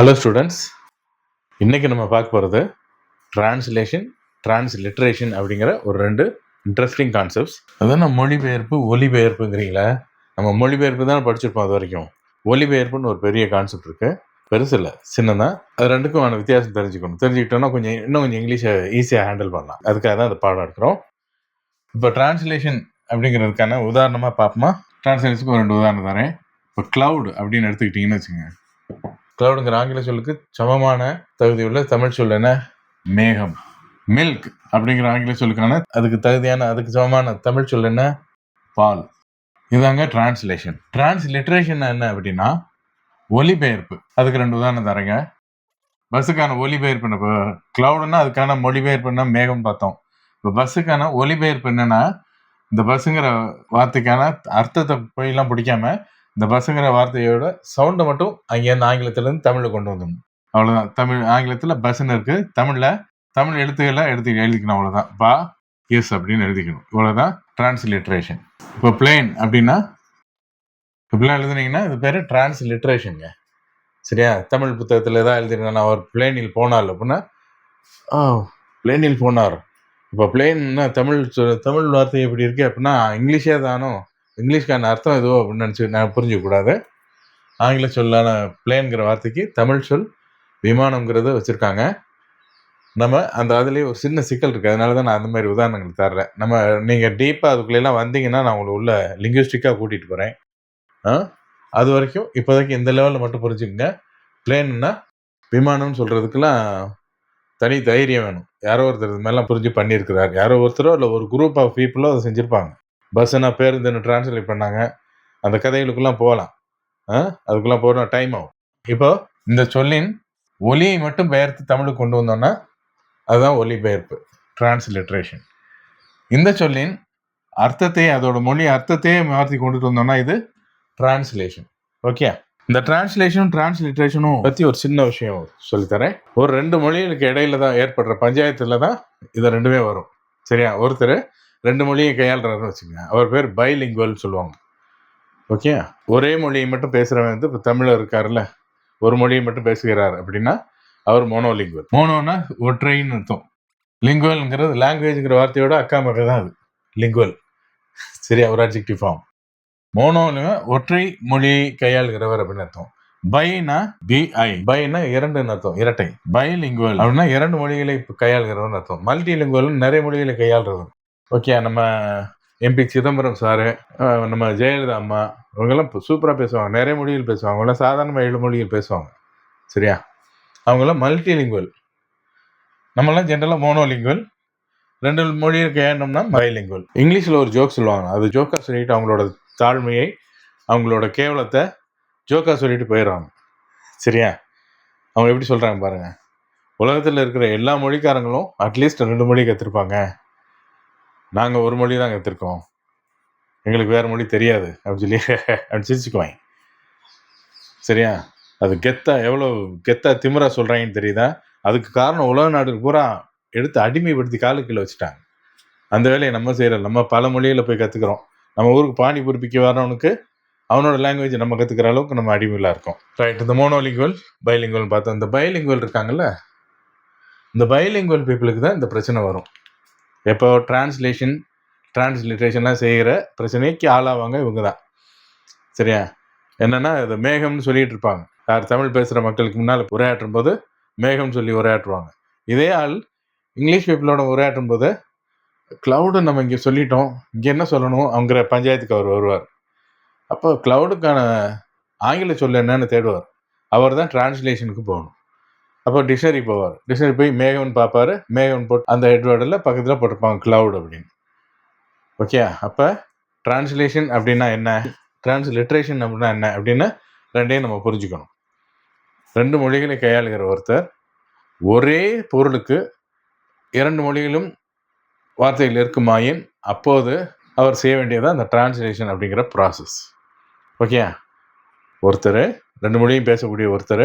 Hello students இன்றைக்கி நம்ம பார்க்க போகிறது டிரான்ஸ்லேஷன் டிரான்ஸ்லிட்ரேஷன் அப்படிங்கிற ஒரு ரெண்டு இன்ட்ரெஸ்டிங் கான்செப்ட்ஸ் அதான் நம்ம மொழிபெயர்ப்பு ஒலிபெயர்ப்புங்கிறீங்களா? நம்ம மொழிபெயர்ப்பு தான் படிச்சிருப்போம் அது வரைக்கும். ஒலிபெயர்ப்புன்னு ஒரு பெரிய கான்செப்ட் இருக்குது பெருசு இல்லை சின்னதான் அது ரெண்டுக்குமான வித்தியாசம் தெரிஞ்சுக்கணும். தெரிஞ்சுக்கிட்டோம்னா கொஞ்சம் இன்னும் கொஞ்சம் இங்கிலீஷை ஈஸியாக ஹேண்டில் பண்ணலாம். அதுக்காக தான் அந்த பாடம் எடுக்கிறோம். இப்போ டிரான்ஸ்லேஷன் அப்படிங்கிறதுக்கான உதாரணமாக பார்ப்போமா? டிரான்ஸ்லேஷனுக்கு ஒரு ரெண்டு உதாரணம் தரேன். இப்போ க்ளவுட் அப்படின்னு எடுத்துக்கிட்டிங்கன்னு வச்சுக்கோங்க. கிளவுடுங்கிற ஆங்கில சொல்லுக்கு சமமான தகுதியுள்ள தமிழ் சொல் என்ன? மேகம். மில்க் அப்படிங்கிற ஆங்கில சொல்லுக்கான அதுக்கு தகுதியான அதுக்கு சமமான தமிழ் சொல் என்ன? பால். இதாங்க டிரான்ஸ்லேஷன் டிரான்ஸ்லிட்ரேஷன் என்ன அப்படின்னா ஒலிபெயர்ப்பு. அதுக்கு ரெண்டு உதாரணம் தரேங்க. பஸ்ஸுக்கான ஒலிபெயர்ப்பு இப்போ கிளவுடுன்னா அதுக்கான மொழிபெயர்ப்புன்னா மேகம் பார்த்தோம். இப்போ பஸ்ஸுக்கான ஒலிபெயர்ப்பு என்னன்னா இந்த பஸ்ஸுங்கிற வார்த்தைக்கான அர்த்தத்தை போயெல்லாம் பிடிக்காம இந்த பஸ்ஸுங்கிற வார்த்தையோட சவுண்டை மட்டும் அங்கேருந்து ஆங்கிலத்திலேருந்து தமிழில் கொண்டு வந்துடணும். அவ்வளோதான் தமிழ் ஆங்கிலத்தில் பஸ்ஸுன்னு இருக்குது தமிழில் தமிழ் எழுத்துக்களை எடுத்து எழுதிக்கணும் அவ்வளோதான் பா எஸ் அப்படின்னு எழுதிக்கணும். இவ்வளோதான் டிரான்ஸ்லிட்ரேஷன் இப்போ பிளேன் அப்படின்னா இப்படிலாம் எழுதுனீங்கன்னா இது பேர் டிரான்ஸ்லிட்ரேஷனுங்க சரியா? தமிழ் புத்தகத்தில் எதாவது எழுதிருக்கேன். அவர் பிளேனில் போனார் அப்படின்னா பிளேனில் போனார். இப்போ பிளேன்னா தமிழ் தமிழ் வார்த்தை எப்படி இருக்கு அப்படின்னா இங்கிலீஷே தானோ இங்கிலீஷ்க்கான அர்த்தம் எதுவோ அப்படின்னு நினச்சி நான் புரிஞ்சிக்கூடாது ஆங்கில சொல்லான பிளேன்கிற வார்த்தைக்கு தமிழ் சொல் விமானங்கிறத வச்சுருக்காங்க. நம்ம அந்த அதுலேயே ஒரு சின்ன சிக்கல் இருக்குது அதனால தான் நான் அந்த மாதிரி உதாரணங்கள் தர்றேன். நம்ம நீங்கள் டீப்பாக அதுக்குள்ளெல்லாம் வந்தீங்கன்னா நான் உங்களை உள்ள லிங்குவிஸ்டிக்காக கூட்டிகிட்டு போகிறேன் அது வரைக்கும் இப்போதைக்கு இந்த லெவலில் மட்டும் புரிஞ்சுக்கங்க. பிளேன்னா விமானம்னு சொல்கிறதுக்கெல்லாம் தனி தைரியம் வேணும். யாரோ ஒருத்தர் இது மாதிரிலாம் புரிஞ்சு பண்ணியிருக்கிறார். யாரோ ஒருத்தரோ இல்லை ஒரு குரூப் ஆஃப் பீப்புளோ அதை செஞ்சுருப்பாங்க. பஸ்ஸுனா பேருந்துன்னு டிரான்ஸ்லேட் பண்ணாங்க. அந்த கதைகளுக்கெல்லாம் போகலாம். அதுக்கெல்லாம் போகிற டைம் ஆகும். இப்போ இந்த சொல்லின் ஒலியை மட்டும் பெயர்த்து தமிழுக்கு கொண்டு வந்தோம்னா அதுதான் ஒலிபெயர்ப்பு டிரான்ஸ்லிட்ரேஷன் இந்த சொல்லின் அர்த்தத்தை அதோட மொழி அர்த்தத்தையே மாற்றி கொண்டுட்டு வந்தோம்னா இது டிரான்ஸ்லேஷன் ஓகே இந்த டிரான்ஸ்லேஷனும் டிரான்ஸ்லிட்ரேஷனும் பற்றி ஒரு சின்ன விஷயம் சொல்லித்தரேன். ஒரு ரெண்டு மொழிகளுக்கு இடையில தான் ஏற்படுற பஞ்சாயத்தில் தான் இது ரெண்டுமே வரும். சரியா? ஒருத்தர் ரெண்டு மொழியை கையாளுறாருன்னு வச்சுக்கோங்க. அவர் பேர் பைலிங்குவல்னு சொல்லுவாங்க. ஓகே ஒரே மொழியை மட்டும் பேசுகிறவன் வந்து இப்போ தமிழில் இருக்கார்ல ஒரு மொழியை மட்டும் பேசுகிறார் அப்படின்னா அவர் மோனோலிங்குவல் மோனோனா ஒற்றைன்னு அர்த்தம். லிங்குவல்ங்கிறது லாங்குவேஜ்ங்கிற வார்த்தையோட அக்கா மகை தான் அது. லிங்குவல் சரியா? ஒரு அப்ஜெக்டிவ் ஃபார்ம் மோனோன்னு ஒற்றை மொழியை கையாளுகிறவர் அப்படின்னு அர்த்தம். பைனா பிஐ பைனா இரண்டுன்னு அர்த்தம் இரட்டை. பை லிங்குவல் அப்படின்னா இரண்டு மொழிகளை கையாளுகிறவன் அர்த்தம். மல்டி லிங்குவல் நிறைய மொழிகளை கையாளுறவர். ஓகே நம்ம எம்பி சிதம்பரம் சாரு நம்ம ஜெயலலிதா அம்மா இவங்கெல்லாம் சூப்பராக பேசுவாங்க. நிறைய மொழிகள் பேசுவாங்க. அவங்களாம் சாதாரணமாக ஏழு மொழிகள் பேசுவாங்க. சரியா? அவங்களாம் மல்டி லிங்குவல் நம்மளாம் ஜென்ரலாக மோனோலிங்குவல் ரெண்டு மொழியை கையாண்டோம்னா பைலிங்குவல் இங்கிலீஷில் ஒரு ஜோக் சொல்லுவாங்க. அது ஜோக்காக சொல்லிட்டு அவங்களோட தாழ்மையை அவங்களோட கேவலத்தை ஜோக்காக சொல்லிட்டு போயிடுவாங்க சரியா? அவங்க எப்படி சொல்கிறாங்க பாருங்கள் உலகத்தில் இருக்கிற எல்லா மொழிக்காரங்களும் அட்லீஸ்ட் ரெண்டு மொழி கற்றுருப்பாங்க நாங்கள் ஒரு மொழி தான் கற்றுருக்கோம் எங்களுக்கு வேறு மொழி தெரியாது அப்படின்னு சொல்லி அப்படி சிரிச்சுக்குவாங்க. சரியா? அது கெத்தா எவ்வளோ கெத்தா திமிரா சொல்கிறாங்கன்னு தெரியுதா? அதுக்கு காரணம் உலக நாடுகள் பூரா எடுத்து அடிமைப்படுத்தி காலு கீழே வச்சுட்டாங்க. அந்த வேலையை நம்ம செய்கிறோம் நம்ம பல மொழியில் போய் கற்றுக்குறோம் நம்ம ஊருக்கு பாணி பொறுப்பிக்க வரவனுக்கு அவனோட லாங்குவேஜ் நம்ம கற்றுக்கிற அளவுக்கு நம்ம அடிமையிலாக இருக்கோம். ரைட் இந்த மோனோலிங்குவல் பைலிங்குவல் பார்த்தோம் இந்த பைலிங்குவல் இருக்காங்கல்ல? இந்த பைலிங்குவல் பீப்புளுக்கு தான் இந்த பிரச்சனை வரும். எப்போ டிரான்ஸ்லேஷன் டிரான்ஸ்லிட்ரேஷன்லாம் செய்கிற பிரச்சனைக்கு ஆளாவாங்க இவங்க தான் சரியா? என்னென்னா இது மேகம்னு சொல்லிட்டு இருப்பாங்க. யார் தமிழ் பேசுகிற மக்களுக்கு முன்னால் உரையாற்றும் போது மேகம்னு சொல்லி உரையாற்றுவாங்க. இதே ஆள் இங்கிலீஷ் பீப்புளோட உரையாற்றும் போது க்ளவுடு நம்ம இங்கே சொல்லிட்டோம். இங்கே என்ன சொல்லணும்? அவங்கிற பஞ்சாயத்துக்கு அவர் வருவார். அப்போ க்ளவுடுக்கான ஆங்கில சொல்ல என்னன்னு தேடுவார். அவர் தான் டிரான்ஸ்லேஷனுக்கு போகணும். அப்போ டிக்ஷனரி போவார். டிக்ஷனரி போய் மேகவன் பார்ப்பாரு. மேகவன் போட்டு அந்த ஹெட்வேர்டில் பக்கத்தில் போட்டிருப்பாங்க கிளவுட் அப்படின்னு. ஓகே அப்போ டிரான்ஸ்லேஷன் அப்படின்னா என்ன? டிரான்ஸ்லிட்ரேஷன் அப்படின்னா என்ன? அப்படின்னு ரெண்டையும் நம்ம புரிஞ்சுக்கணும். ரெண்டு மொழிகளை கையாளுகிற ஒருத்தர் ஒரே பொருளுக்கு இரண்டு மொழிகளும் வார்த்தைகள் இருக்குமாயின் அப்போது அவர் செய்ய வேண்டியது அந்த டிரான்ஸ்லேஷன் அப்படிங்கிற ப்ராசஸ் ஓகே ஒருத்தர் ரெண்டு மொழியும் பேசக்கூடிய ஒருத்தர்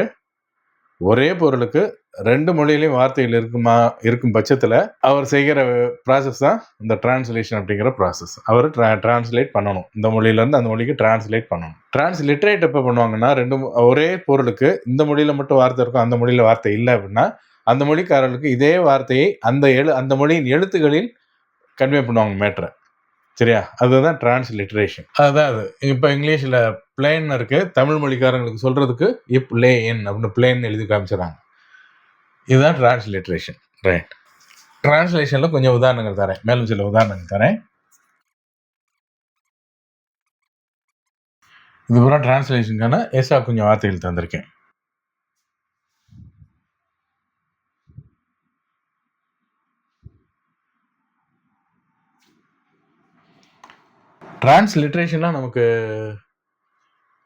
ஒரே பொருளுக்கு ரெண்டு மொழியிலையும் வார்த்தைகள் இருக்குமா இருக்கும் பட்சத்தில் அவர் செய்கிற ப்ராசஸ் தான் இந்த டிரான்ஸ்லேஷன் அப்படிங்கிற ப்ராசஸ் அவர் ட்ரா டிரான்ஸ்லேட் பண்ணணும். இந்த மொழியிலேருந்து அந்த மொழிக்கு டிரான்ஸ்லேட் பண்ணணும். டிரான்ஸ்லிட்ரேட் எப்போ பண்ணுவாங்கன்னா ரெண்டு ஒரே பொருளுக்கு இந்த மொழியில் மட்டும் வார்த்தை இருக்கும் அந்த மொழியில் வார்த்தை இல்லை அப்படின்னா அந்த மொழிக்காரர்களுக்கு இதே வார்த்தையை அந்த எழு அந்த மொழியின் எழுத்துக்களில் கன்வே பண்ணுவாங்க மேட்ரை சரியா? அதுதான் டிரான்ஸ்லிட்ரேஷன் அதுதான் அது இப்போ இங்கிலீஷில் பிளேன் இருக்கு தமிழ் மொழிக்காரங்களுக்கு சொல்றதுக்கு இப் லே என் அப்படின்னு பிளேன் எழுதி காமிச்சிடறாங்க. இதுதான் டிரான்ஸ்லிட்ரேஷன் ரைட் டிரான்ஸ்லேஷனில் கொஞ்சம் உதாரணங்கள் தரேன். மேலும் சில உதாரணங்கள் தரேன். இது டிரான்ஸ்லேஷனுக்கான எஸ்ஆ கொஞ்சம் வார்த்தைகள் தந்திருக்கேன். டிரான்ஸ்லிட்ரேஷன்லாம் நமக்கு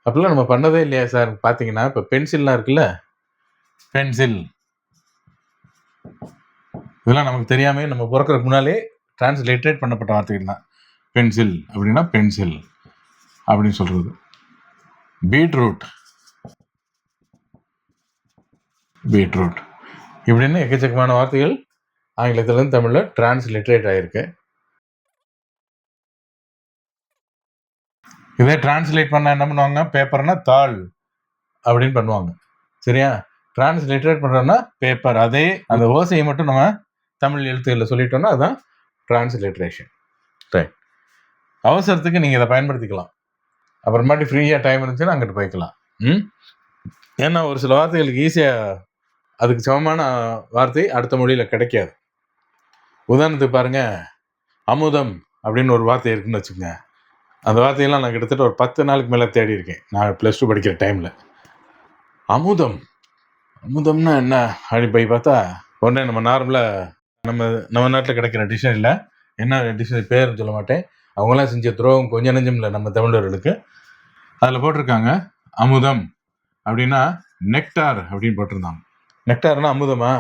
அப்படிலாம் நம்ம பண்ணதே இல்லையா சார் பார்த்தீங்கன்னா இப்போ பென்சில்லாம் இருக்குல்ல? பென்சில் இதெல்லாம் நமக்கு தெரியாமே நம்ம பிறக்கிறதுக்கு முன்னாலே டிரான்ஸ்லேட்டட் பண்ணப்பட்ட வார்த்தைகள் தான். பென்சில் அப்படின்னா பென்சில் அப்படின்னு சொல்கிறது பீட்ரூட் பீட்ரூட் இப்படின்னு எக்கச்சக்கமான வார்த்தைகள் ஆங்கிலத்திலேருந்து தமிழில் டிரான்ஸ்லிட்ரேட் ஆகிருக்கு இதே டிரான்ஸ்லேட் பண்ண என்ன பண்ணுவாங்க? பேப்பர்னா தாள் அப்படின்னு பண்ணுவாங்க. சரியா? டிரான்ஸ்லேட்டட் பண்ணுறோம்னா பேப்பர் அதே அந்த ஓசையை மட்டும் நம்ம தமிழ் எழுத்துக்களில் சொல்லிட்டோம்னா அதுதான் டிரான்ஸ்லேட்ரேஷன் ரைட் அவசரத்துக்கு நீங்கள் இதை பயன்படுத்திக்கலாம். அப்புறமாட்டி ஃப்ரீயாக டைம் இருந்துச்சுன்னா அங்கிட்டு போய்க்கலாம். ம்? ஏன்னா ஒரு சில வார்த்தைகளுக்கு ஈஸியாக அதுக்கு சமமான வார்த்தை அடுத்த மொழியில் கிடைக்காது. உதாரணத்துக்கு பாருங்கள் அமுதம் அப்படின்னு ஒரு வார்த்தை இருக்குன்னு வச்சுக்கோங்க. அந்த வார்த்தையெல்லாம் நான் கிட்டத்தட்ட ஒரு பத்து நாளுக்கு மேலே தேடி இருக்கேன். நான் ப்ளஸ் டூ படிக்கிற டைமில் அமுதம். அமுதம்னா என்ன? அப்படி போய் பார்த்தா உடனே நம்ம நார்மலாக நம்ம நம்ம நாட்டில் கிடைக்கிற டிக்ஷனரியில் என்ன டிக்ஷனரி பேர் சொல்ல மாட்டேன். அவங்களாம் செஞ்ச துரோகம் கொஞ்சம் நெஞ்சம் இல்லை நம்ம தமிழர்களுக்கு. அதில் போட்டிருக்காங்க அமுதம் அப்படின்னா நெக்டார் அப்படின்னு போட்டிருந்தாங்க. நெக்டார்னா அமுதமா?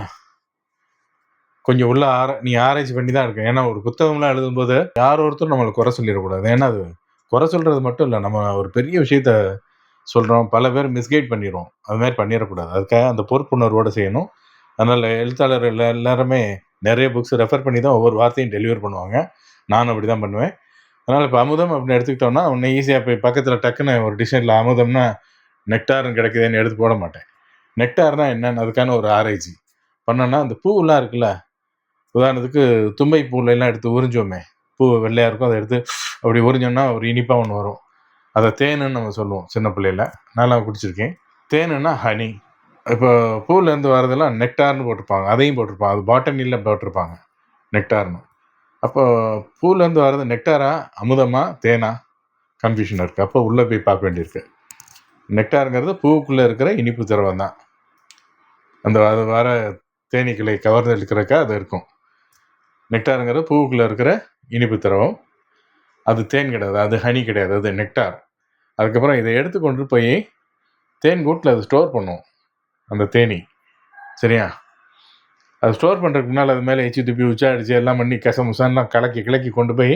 கொஞ்சம் உள்ள ஆர நீ ஆராய்ச்சி பண்ணி தான் இருக்க ஏன்னா ஒரு புத்தகம்லாம் எழுதும்போது யார் ஒருத்தரும் நம்மளை குறை சொல்லிடக்கூடாது. ஏன்னா அது குறை சொல்றது மட்டும் இல்லை நம்ம ஒரு பெரிய விஷயத்த சொல்கிறோம் பல பேர் மிஸ்கைட் பண்ணிடுவோம் அது மாதிரி பண்ணிடக்கூடாது. அதுக்காக அந்த பொறுப்புணர்வோடு செய்யணும். அதனால் எழுத்தாளர் எல்லா எல்லாருமே நிறைய புக்ஸ் ரெஃபர் பண்ணி தான் ஒவ்வொரு வார்த்தையும் டெலிவர் பண்ணுவாங்க. நானும் அப்படி தான் பண்ணுவேன். அதனால் இப்போ அமுதம் அப்படின்னு எடுத்துக்கிட்டோம்னா உன்னை ஈஸியாக போய் பக்கத்தில் டக்குன்னு ஒரு டிசைனில் அமுதம்னா நெக்டார்னு கிடைக்குதுன்னு எடுத்து போட மாட்டேன். நெக்டார்னா என்னன்னு அதுக்கான ஒரு ஆராய்ச்சி பண்ணோன்னா அந்த பூவெல்லாம் இருக்குல்ல உதாரணத்துக்கு தும்பை பூவில எல்லாம் எடுத்து உறிஞ்சோமே பூ வெள்ளையாக இருக்கும் அதை எடுத்து அப்படி உறிஞ்சோம்னா ஒரு இனிப்பாக ஒன்று வரும். அதை தேனுன்னு நம்ம சொல்லுவோம் சின்ன பிள்ளையில. நல்லா குடிச்சிருக்கேன். தேனுன்னா ஹனி இப்போ பூவிலேருந்து வரதெல்லாம் நெக்டார்னு போட்டிருப்பாங்க. அதையும் போட்டிருப்பாங்க. அது பாட்டனியில் போட்டிருப்பாங்க. நெக்டார்னு அப்போ பூவிலேருந்து வர்றது நெக்டாரா அமுதமா தேனா? கன்ஃபியூஷன் இருக்குது அப்போ உள்ளே போய் பார்க்க வேண்டியிருக்கு. நெக்டாருங்கிறது பூவுக்குள்ளே இருக்கிற இனிப்பு திரவம் தான். அந்த அது வர தேனீக்களை கவர்ந்து இழுக்கிறக்கா அது இருக்கும். நெக்டாருங்கிறது பூவுக்குள்ளே இருக்கிற இனிப்பு திரவம். அது தேன் கிடையாது அது ஹனி கிடையாது அது நெக்டார் அதுக்கப்புறம் இதை எடுத்து கொண்டு போய் தேன் கூட்டில் அது ஸ்டோர் பண்ணும் அந்த தேனி. சரியா? அது ஸ்டோர் பண்ணுறதுக்கு முன்னால் அது மேலே எச்சி துப்பி உச்சா அடிச்சு எல்லாம் பண்ணி கசமுசான்லாம் கலக்கி கிளக்கி கொண்டு போய்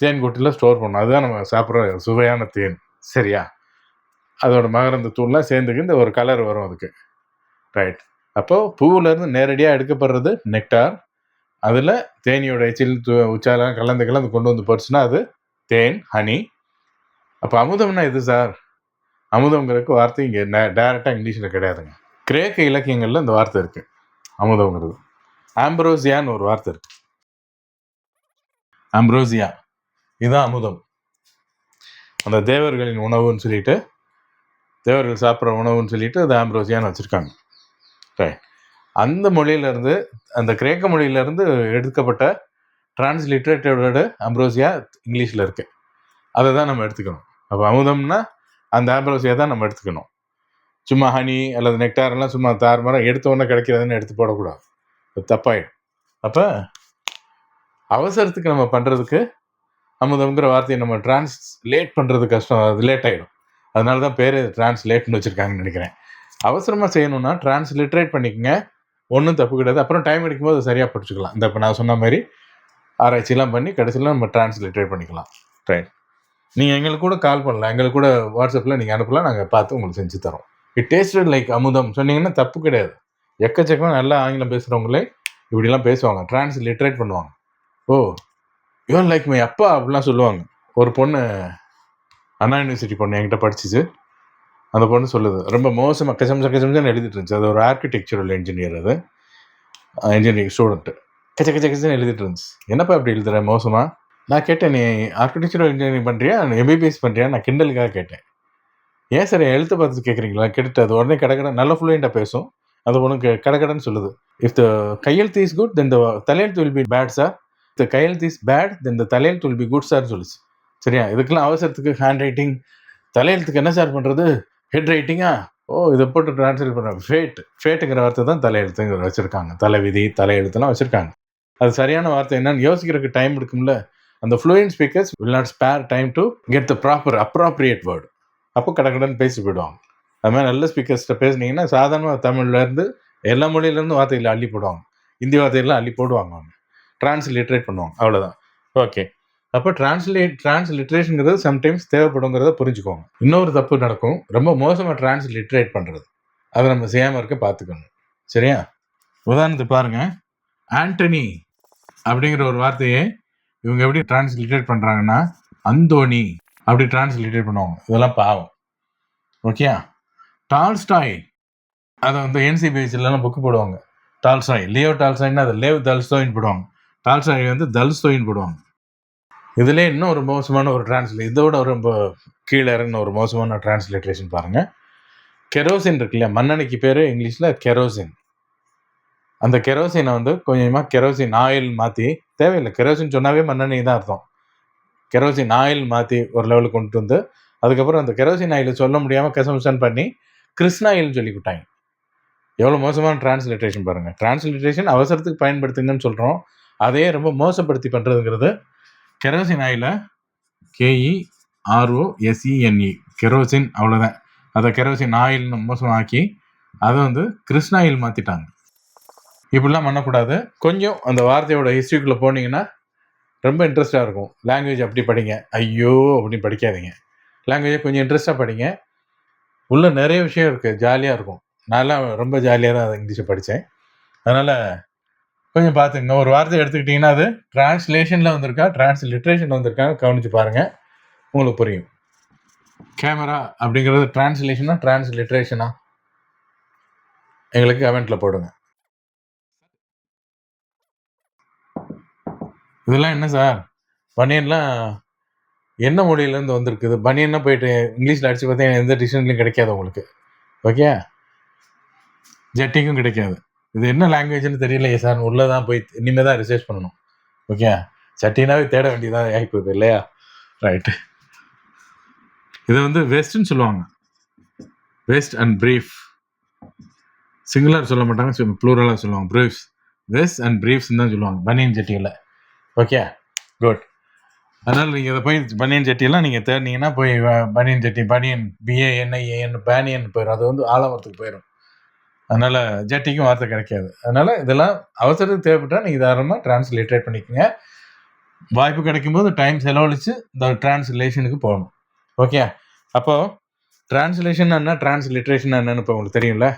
தேன் கூட்டில் ஸ்டோர் பண்ணும். அதுதான் நம்ம சாப்பிட்ற சுவையான தேன். சரியா? அதோட மகரந்த தூள்லாம் சேர்ந்துக்கு இந்த ஒரு கலர் வரும் அதுக்கு. ரைட் அப்போது பூவிலேருந்து நேரடியாக எடுக்கப்படுறது நெக்டார் அதில் தேனியோட எச்சில் உச்சாலாம் கலந்து கலந்து கொண்டு வந்து போச்சுன்னா அது தேன் ஹனி அப்போ அமுதம்னா எது சார் அமுதங்கிறதுக்கு வார்த்தை இங்கே டைரெக்டாக இங்கிலீஷில் கிடையாதுங்க. கிரேக்க இலக்கியங்களில் இந்த வார்த்தை இருக்கு. அமுதங்கிறது ஆம்ப்ரோசியான்னு ஒரு வார்த்தை இருக்கு. ஆம்ப்ரோசியா இதுதான் அமுதம். அந்த தேவர்களின் உணவுன்னு சொல்லிட்டு தேவர்கள் சாப்பிட்ற உணவுன்னு சொல்லிட்டு அது ஆம்ப்ரோசியான்னு வச்சுருக்காங்க. ரைட் அந்த மொழியிலேருந்து அந்த கிரேக்க மொழியிலேருந்து எடுக்கப்பட்ட டிரான்ஸ்லிட்ரேட்டோட அம்ப்ரோசியா இங்கிலீஷில் இருக்கு. அதை தான் நம்ம எடுத்துக்கணும். அப்போ அமுதம்னா அந்த ஆம்ப்ரோசியா தான் நம்ம எடுத்துக்கணும். சும்மா ஹனி அல்லது நெக்டார் எல்லாம் சும்மா தாறுமாறாக எடுத்த உடனே கிடைக்கிறதுன்னு எடுத்து போடக்கூடாது. அது தப்பாயிடும். அப்போ அவசரத்துக்கு நம்ம பண்ணுறதுக்கு அமுதம்ங்கிற வார்த்தையை நம்ம டிரான்ஸ்லேட் பண்ணுறது கஷ்டம். அது லேட் ஆகிடும் அதனால தான் பேர் டிரான்ஸ்லேட்னு வச்சுருக்காங்கன்னு நினைக்கிறேன். அவசரமாக செய்யணும்னா டிரான்ஸ்லிட்ரேட் பண்ணிக்கங்க. ஒன்றும் தப்பு கிடையாது. அப்புறம் டைம் எடுக்கும்போது சரியாக படிச்சுக்கலாம். இந்த இப்போ நான் சொன்ன மாதிரி ஆராய்ச்சிலாம் பண்ணி கடைசியில் நம்ம டிரான்ஸ்லிட்ரேட் பண்ணிக்கலாம். ரைட் நீங்கள் எங்களுக்கு கூட கால் பண்ணலாம். எங்களுக்கு கூட வாட்ஸ்அப்பில் நீங்கள் அனுப்பலாம். நாங்கள் பார்த்து உங்களுக்கு செஞ்சு தரோம். இட் டேஸ்டட் லைக் அமுதம். சொன்னீங்கன்னா தப்பு கிடையாது. எக்கச்சக்கமாக நல்லா ஆங்கிலம் பேசுகிறவங்களே இப்படிலாம் பேசுவாங்க. டிரான்ஸ்லிட்ரேட் பண்ணுவாங்க. ஓ யூஆர் லைக் மை அப்பா அப்படிலாம் சொல்லுவாங்க. ஒரு பொண்ணு அண்ணா யூனிவர்சிட்டி பொண்ணு என்கிட்ட படிச்சிச்சு. அந்த பொண்ணு சொல்லுது. ரொம்ப மோசமாக கசம் கசம்னு எழுதிட்டு இருந்துச்சு. அது ஒரு ஆர்கிடெக்சரல் இன்ஜினியர் அது. இன்ஜினியரிங் ஸ்டூடெண்ட்டு கச்ச கச்ச கச்சன்னு எழுதிட்டு இருந்துச்சு. என்னப்பா அப்படி எழுதுற? மோசமா? நான் கேட்டேன் நீ ஆர்கிடெக்சரல் இன்ஜினியரிங் பண்ணுறியா எம்பிபிஎஸ் பண்ணுறியா நான் கிண்டலுக்காக கேட்டேன். ஏன் சார் எழுத்து பார்த்து கேட்குறீங்களா கேட்டுட்டு அது உடனே கடகட நல்ல ஃப்ளூயண்ட்டாக பேசும். அது உனக்கு கடகடன்னு சொல்லுது. இஃப் த கையெழுத்து இஸ் குட் தென் த தலையெழுத்து will be bad sir the கையெழுத்து இஸ் பேட் தென் த தலையெழுத்து வில் பி குட் சார்னு சொல்லுச்சு. சரியா? இதுக்கெல்லாம் அவசரத்துக்கு ஹேண்ட் ரைட்டிங் தலையெழுத்துக்கு என்ன சார் பண்ணுறது ஹெட் ரைட்டிங்கா ஓ இதை போட்டு டிரான்ஸ்லேட் பண்ணுறேன் ஃபேட் ஃபேட்டுங்கிற வார்த்தை தான் தலையெழுத்துங்கிற வச்சுருக்காங்க. தலைவிதி தலையெழுத்துலாம் வச்சுருக்காங்க. அது சரியான வார்த்தை என்னன்னு யோசிக்கிறதுக்கு டைம் எடுக்கும்ல அந்த fluent speakers will not spare time to get the proper appropriate word அப்போ கடக்கடன்னு பேசி போயிடுவாங்க. அது மாதிரி நல்ல ஸ்பீக்கர்ஸ்கிட்ட பேசுனீங்கன்னா சாதாரணமாக தமிழ்லேருந்து எல்லா மொழியிலேருந்து வார்த்தைகளை அள்ளி போடுவாங்க. ஹிந்தி வார்த்தைகள்லாம் அள்ளி போடுவாங்க அவங்க. டிரான்ஸ்லிட்ரேட் பண்ணுவாங்க. அவ்வளோதான் ஓகே அப்போ டிரான்ஸ்லேட் டிரான்ஸ்லிட்ரேஷனுங்கிறது சம்டைம்ஸ் தேவைப்படுங்கிறத புரிஞ்சுக்கோங்க. இன்னொரு தப்பு நடக்கும். ரொம்ப மோசமாக டிரான்ஸ்லிட்ரேட் பண்ணுறது அதை நம்ம செய்யாமல் இருக்க பார்த்துக்கணும் சரியா? உதாரணத்துக்கு பாருங்க. ஆண்டனி அப்படிங்கிற ஒரு வார்த்தையை இவங்க எப்படி டிரான்ஸ்லிட்டேட் பண்ணுறாங்கன்னா அந்தோணி அப்படி டிரான்ஸ்லிட்டேட் பண்ணுவாங்க. இதெல்லாம் பாவம். Okay Tolstoy. அதை வந்து என்சிபிஎஸ்சிலலாம் புக்கு போடுவாங்க. டால்ஸ்டாய். லியோ டால்ஸ்டாய்னா அதை லேவ் தல்ஸ்டோயின் போடுவாங்க. டால்ஸ்டாய் வந்து தல்ஸ்டோயின் போடுவாங்க. இதுல இன்னும் ஒரு மோசமான ஒரு டிரான்ஸ்லேட் இதோட ரொம்ப கீழே இறங்கின ஒரு மோசமான டிரான்ஸ்லேட்ரேஷன் பாருங்கள் கெரோசின் இருக்கு இல்லையா? மண்ணெண்ணெய்க்கு பேர் இங்கிலீஷில் கெரோசின் அந்த கெரோசினை வந்து கொஞ்சமாக கெரோசின் ஆயில் மாற்றி தேவையில்லை. கெரோசின் சொன்னாவே மண்ணெண்ணெய் தான் அர்த்தம். கெரோசின் ஆயில் மாற்றி ஒரு லெவலுக்கு கொண்டு வந்து அதுக்கப்புறம் அந்த கெரோசின் ஆயில் சொல்ல முடியாமல் கன்சம்ஷன் பண்ணி கிருஷ்ணா ஆயில்னு சொல்லி விட்டாங்க எவ்வளோ மோசமான டிரான்ஸ்லிட்ரேஷன் பாருங்கள் டிரான்ஸ்லிட்ரேஷன் அவசரத்துக்கு பயன்படுத்துங்கன்னு சொல்கிறோம் அதையே ரொம்ப மோசப்படுத்தி பண்ணுறதுங்கிறது கெரோசின் ஆயில கேஇ ஆர்ஓ எஸ்இஎன்இ கெரோசின் அவ்வளோதான் அதை கெரோசின் ஆயில்னு மோசமாக்கி அதை வந்து கிருஷ்ணா ஆயில் மாற்றிட்டாங்க இப்படிலாம் பண்ணக்கூடாது. கொஞ்சம் அந்த வார்த்தையோட ஹிஸ்ட்ரிக்குள்ளே போனீங்கன்னா ரொம்ப இன்ட்ரெஸ்டாக இருக்கும். லாங்குவேஜ் அப்படி படிங்க. ஐயோ அப்படின்னு படிக்காதீங்க. லாங்குவேஜை கொஞ்சம் இன்ட்ரெஸ்டாக படிங்க. உள்ள நிறைய விஷயம் இருக்குது ஜாலியாக இருக்கும். நான்லாம் ரொம்ப ஜாலியாக தான் இங்கிலீஷை படித்தேன். அதனால் கொஞ்சம் பார்த்துங்க ஒரு வார்த்தை எடுத்துக்கிட்டிங்கன்னா அது டிரான்ஸ்லேஷனில் வந்திருக்கா? டிரான்ஸ்லிட்ரேஷன் வந்திருக்கான்னு கவனித்து பாருங்கள் உங்களுக்கு புரியும். கேமரா அப்படிங்கிறது டிரான்ஸ்லேஷனா டிரான்ஸ்லிட்ரேஷனா எங்களுக்கு கமெண்ட்டில் போடுங்க. இதெல்லாம் என்ன சார்? பனியன்லாம் என்ன மொழியிலேருந்து வந்திருக்குது? பனியன்னா போயிட்டு இங்கிலீஷில் அடித்து பார்த்தீங்கன்னா எந்த டிக்ஷனரிலையும் கிடைக்காது உங்களுக்கு. ஓகே? ஜெட்டிக்கும் கிடைக்காது. இது என்ன லாங்குவேஜ்னு தெரியலையே சார். உள்ளே தான் போய் இனிமேல் தான் ரிசர்ச் பண்ணணும். ஓகே? சட்டினாவே தேட வேண்டியதாக ஆகிப்போகுது இல்லையா? ரைட்டு இதை வந்து வெஸ்ட்னு சொல்லுவாங்க. வெஸ்ட் அண்ட் பிரீஃப் சிங்குலர் சொல்ல மாட்டாங்க ப்ளூரலாக சொல்லுவாங்க. பிரீஃப்ஸ் வெஸ்ட் அண்ட் பிரீஃப்ஸ்னு தான் சொல்லுவாங்க. பனியன் சட்டியில். ஓகே குட் அதனால் நீங்கள் இதை போய் பனியன் சட்டியெல்லாம் நீங்கள் தேடினீங்கன்னா போய் பனியன் சட்டி பனியன் பிஏஎன்ஐஏஎன் பேனியன் போயிடும் அது வந்து ஆலமரத்துக்கு போயிடும் அதனால் ஜட்டிக்கும் வார்த்தை கிடைக்காது. அதனால் இதெல்லாம் அவசரத்துக்கு தேவைப்பட்டால் நீங்கள் தாராளமாக டிரான்ஸ்லேட்ரேட் பண்ணிக்கோங்க. வாய்ப்பு கிடைக்கும்போது டைம் செலவழித்து இந்த டிரான்ஸ்லேஷனுக்கு போகணும். ஓகே அப்போது டிரான்ஸ்லேஷன் என்ன? டிரான்ஸ்லிட்ரேஷன் என்னன்னு இப்போ உங்களுக்கு தெரியும்ல?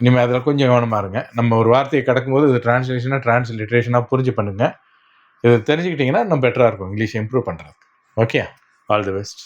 இனிமேல் அதில் கொஞ்சம் கவனமாக இருங்க. நம்ம ஒரு வார்த்தையை கடக்கும்போது இது டிரான்ஸ்லேஷனாக டிரான்ஸ்லிட்ரேஷனாக புரிஞ்சு பண்ணுங்கள் இதை தெரிஞ்சுக்கிட்டிங்கன்னா நம்ம பெட்டராக இருக்கும். இங்கிலீஷ் இம்ப்ரூவ் பண்ணுறதுக்கு ஓகே ஆல் தி பெஸ்ட்